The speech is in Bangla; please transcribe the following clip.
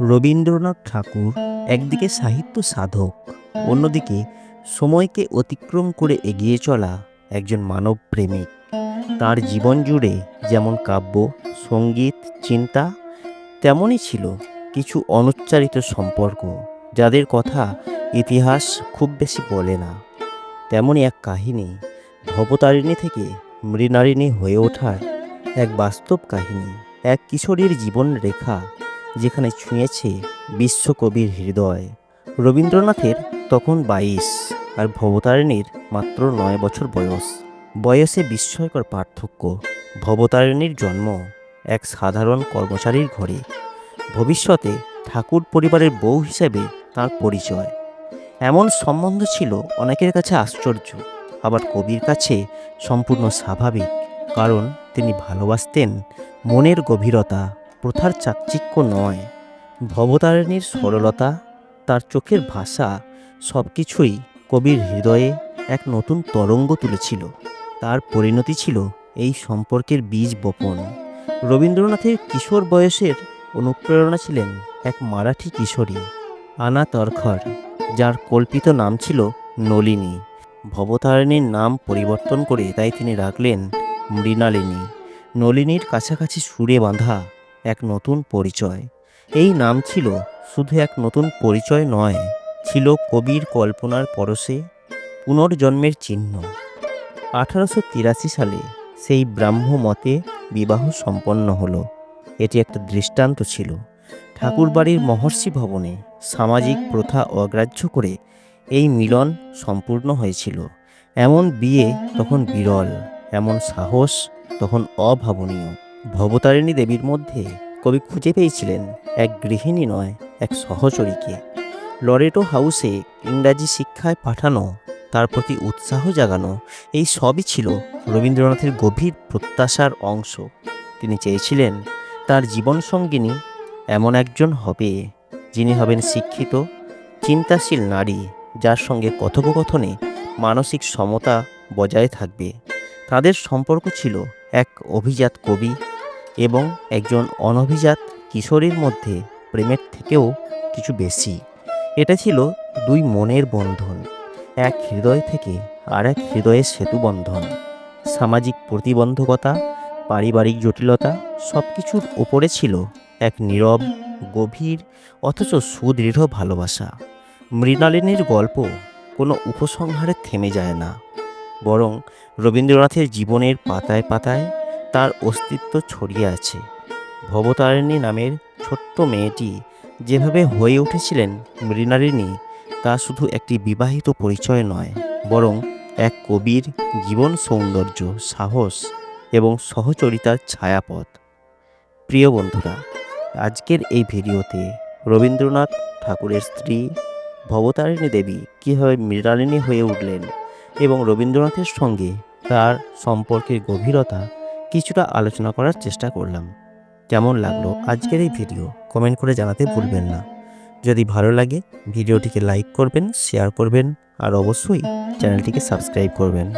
রবীন্দ্রনাথ ঠাকুর একদিকে সাহিত্য সাধক, অন্যদিকে সময়কে অতিক্রম করে এগিয়ে চলা একজন মানব প্রেমিক তার জীবন জুড়ে যেমন কাব্য, সংগীত, চিন্তা, তেমনই ছিল কিছু অনুচ্চারিত সম্পর্ক, যাদের কথা ইতিহাস খুব বেশি বলে না। তেমনই এক কাহিনী ভবতারিণী থেকে মৃণারিণী হয়ে ওঠার এক বাস্তব কাহিনী, এক কিশোরীর জীবন রেখা যেখানে ছুঁয়েছে বিশ্বকবির হৃদয়। রবীন্দ্রনাথের তখন বাইশ আর ভবতারিণীর মাত্র নয় বছর বয়স। বয়সে বিস্ময়কর পার্থক্য। ভবতারিণীর জন্ম এক সাধারণ কর্মচারীর ঘরে। ভবিষ্যতে ঠাকুর পরিবারের বউ হিসেবে তার পরিচয়। এমন সম্বন্ধ ছিল অনেকের কাছে আশ্চর্য। আবার কবির কাছে সম্পূর্ণ স্বাভাবিক। কারণ তিনি ভালোবাসতেন মনের গভীরতা প্রথার চাকচিক্য নয়। ভবতারিণীর সরলতা, তার চোখের ভাষা সব কিছুই কবির হৃদয়ে এক নতুন তরঙ্গ তুলেছিল। তার পরিণতি ছিল এই সম্পর্কের বীজ বপন। রবীন্দ্রনাথের কিশোর বয়সের অনুপ্রেরণা ছিলেন এক মারাঠি কিশোরী, আনা তরখর, যার কল্পিত নাম ছিল নলিনী। ভবতারিণীর নাম পরিবর্তন করে তাই তিনি রাখলেন মৃণালিনী। নলিনীর কাছাকাছি সুরে বাঁধা এক নতুন পরিচয়। এই নাম ছিল শুধু এক নতুন পরিচয় নয়, ছিল কবির কল্পনার পরশে পুনর্জন্মের চিহ্ন। আঠারোশো তিরাশি সালে সেই ব্রাহ্ম মতে বিবাহ সম্পন্ন হলো। এটি একটা দৃষ্টান্ত ছিল। ঠাকুরবাড়ির মহর্ষি ভবনে সামাজিক প্রথা অগ্রাহ্য করে এই মিলন সম্পূর্ণ হয়েছিল। এমন বিয়ে তখন বিরল, এমন সাহস তখন অভাবনীয়। ভবতারিণী দেবীর মধ্যে কবি খুঁজে পেয়েছিলেন এক গৃহিণী নয়, এক সহচরীকে। লরেটো হাউসে ইংরাজি শিক্ষায় পাঠানো, তার প্রতি উৎসাহ জাগানো, এই সবই ছিল রবীন্দ্রনাথের গভীর প্রত্যাশার অংশ। তিনি চেয়েছিলেন তার জীবনসঙ্গিনী এমন একজন হবে, যিনি হবেন শিক্ষিত, চিন্তাশীল নারী, যার সঙ্গে কথোপকথনে মানসিক সমতা বজায় থাকবে। তাদের সম্পর্ক ছিল এক অভিজাত কবি এবং একজন অনভিজাত কিশোরীর মধ্যে প্রেমের থেকেও কিছু বেশি। এটা ছিল দুই মনের বন্ধন, এক হৃদয় থেকে আর এক হৃদয়ের সেতু বন্ধন। সামাজিক প্রতিবন্ধকতা, পারিবারিক জটিলতা সব কিছুর ওপরে ছিল এক নীরব, গভীর, অথচ সুদৃঢ় ভালোবাসা। মৃণালিনীর গল্প কোনো উপসংহারে থেমে যায় না, বরং রবীন্দ্রনাথের জীবনের পাতায় পাতায় তার অস্তিত্ব ছড়িয়ে আছে। ভবতারিণী নামের ছোট্ট মেয়েটি যেভাবে হয়ে উঠেছিলেন মৃণালিনী তা শুধু একটি বিবাহিত পরিচয় নয়, বরং এক কবির জীবন সৌন্দর্য, সাহস এবং সহচরিতার ছায়াপথ। প্রিয় বন্ধুরা, আজকের এই ভিডিওতে রবীন্দ্রনাথ ঠাকুরের স্ত্রী ভবতারিণী দেবী কীভাবে মৃণালিনী হয়ে উঠলেন এবং রবীন্দ্রনাথের সঙ্গে তার সম্পর্কের গভীরতা কিছুটা আলোচনা করার চেষ্টা করলাম। কেমন লাগল আজকের এই ভিডিও কমেন্ট করে জানাতে ভুলবেন না। যদি ভালো লাগে, ভিডিওটিকে লাইক করবেন, শেয়ার করবেন, আর অবশ্যই চ্যানেলটিকে সাবস্ক্রাইব করবেন।